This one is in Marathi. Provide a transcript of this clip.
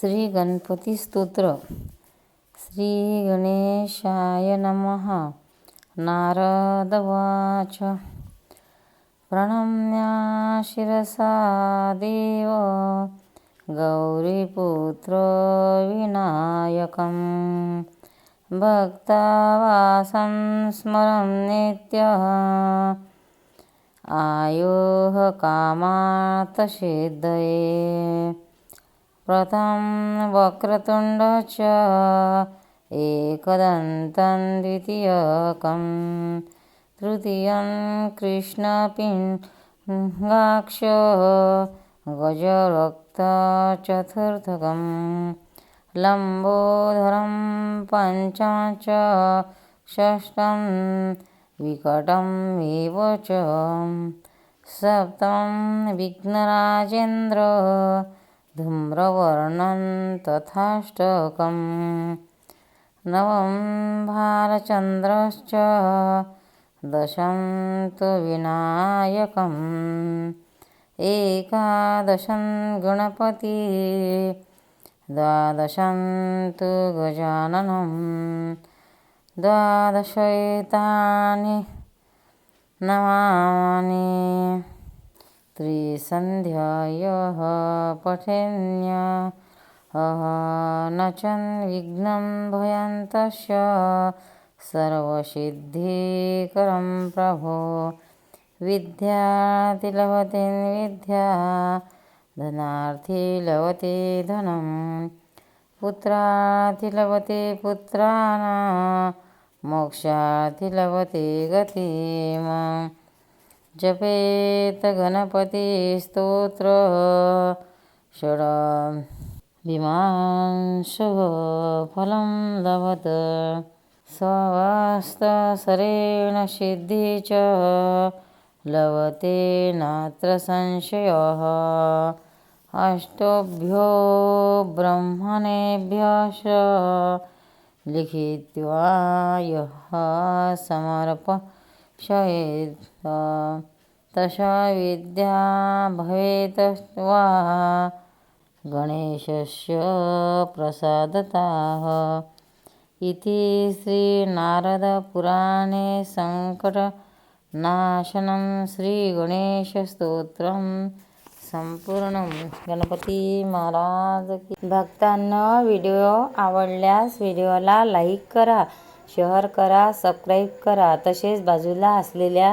श्री गणपती स्तोत्र. श्री गणेशाय नमः. नारदवाच प्रणम्या शिरसा देव. गौरीपुत्र विनायकं भक्तावासं स्मरं नित्यः. आयोः कामार्थसिद्धये प्रथम वक्रतुण्ड च एकदन्तं द्वितीयकं तृतीयं कृष्णपिङ्गाक्ष गजरक्तचतुर्थकं लम्बोदरं पञ्चम च षष्ठं विकटम् एव च सप्तमं विघ्नराजेन्द्र धूम्रवर्णं तथाष्टकं नवं भालचन्द्रश्च दशं तु विनायकम्। एकादशं गणपति। द्वादशं तु गजाननं द्वादशैतानि नमानि त्रिसन्ध्यायः पठेन्यः। न चन् विघ्नं भयन्तस्य सर्वसिद्धिकरं प्रभो। विद्या लभते विद्या धनार्थी लभते धनं। पुत्रार्थि लभते पुत्राणा मोक्षार्थि लभते गतिम्। जपेत गणपतिस्तोत्र षड विमांशुः फलं लभत। स्वस्तसरेण सिद्धि च लभते नात्र संशयः। अष्टभ्यो ब्रह्मणेभ्यश्च लिखित्वा यः समर्पयेत्। तशा विद्या भवेत् वा गणेशस्य प्रसादताः। इति श्रीनारदपुराणे सङ्कटनाशनं श्रीगणेशस्तोत्रं संपूर्ण। गणपती महाराज की भक्तांना व्हिडिओ आवडल्यास व्हिडिओला लाईक करा शेअर करा सबस्क्राईब करा. तसेच बाजूला असलेल्या